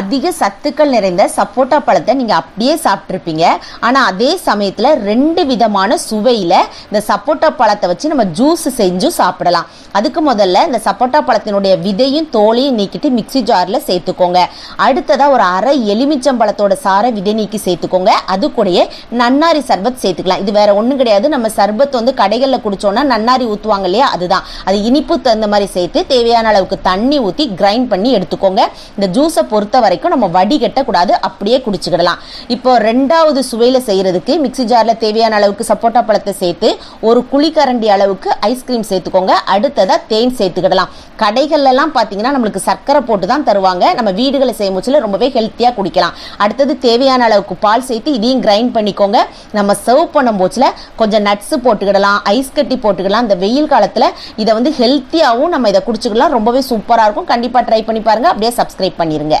அதிக சத்துக்கள் நிறைந்த சப்போட்டா பழத்தை நீங்கள் அப்படியே சாப்பிட்ருப்பீங்க ஆனால் அதே சமயத்தில் ரெண்டு விதமான சுவையில் இந்த சப்போட்டா பழத்தை வச்சு நம்ம ஜூஸ் செஞ்சு சாப்பிடலாம். அதுக்கு முதல்ல இந்த சப்போட்டா பழத்தினுடைய விதையும் தோலையும் நீக்கிட்டு மிக்ஸி ஜாரில் சேர்த்துக்கோங்க. அடுத்ததாக ஒரு அரை எலுமிச்சம்பழத்தோட சாரை விதை நீக்கி சேர்த்துக்கோங்க. அது கூடயே நன்னாரி சர்பத் சேர்த்துக்கலாம். இது வேற ஒன்றும் கிடையாது. நம்ம சர்பத் வந்து கடைகளில் குடித்தோன்னா நன்னாரி ஊற்றுவாங்க இல்லையா? அதுதான். அது இனிப்பு தகுந்த மாதிரி சேர்த்து தேவையான அளவுக்கு தண்ணி ஊற்றி கிரைண்ட் பண்ணி எடுத்துக்கோங்க. இந்த ஜூஸை பொறுத்த வரைக்கும் நம்ம வடிகட்டக்கூடாது அப்படியே குடிச்சுக்கிடலாம். இப்போ ரெண்டாவது சுவையில் செய்யறதுக்கு மிக்ஸி ஜாரில் தேவையான அளவுக்கு சப்போட்டா பழத்தை சேர்த்து ஒரு குழிக்கரண்டி அளவுக்கு ஐஸ்கிரீம் சேர்த்துக்கோங்க. அடுத்ததாக தேன் சேர்த்துக்கிடலாம். கடைகள்லாம் பார்த்தீங்கன்னா நம்மளுக்கு சர்க்கரை போட்டு தான் தருவாங்க. நம்ம வீடுகளை செய்யும் போச்சுல ரொம்பவே ஹெல்த்தியாக குடிக்கலாம். அடுத்தது தேவையான அளவுக்கு பால் சேர்த்து இதையும் கிரைண்ட் பண்ணிக்கோங்க. நம்ம சர்வ் பண்ணும் போச்சில் கொஞ்சம் நட்ஸு போட்டுக்கிடலாம் ஐஸ் கட்டி போட்டுக்கலாம் இந்த வெயில் காலத்தில் இதை வந்து ஹெல்த்தியாகவும் நம்ம இதை குடிச்சுக்கலாம். ரொம்பவே சூப்பராக இருக்கும். கண்டிப்பாக ட்ரை பண்ணி பாருங்க. அப்படியே சப்ஸ்கிரைப் பண்ணிருங்க.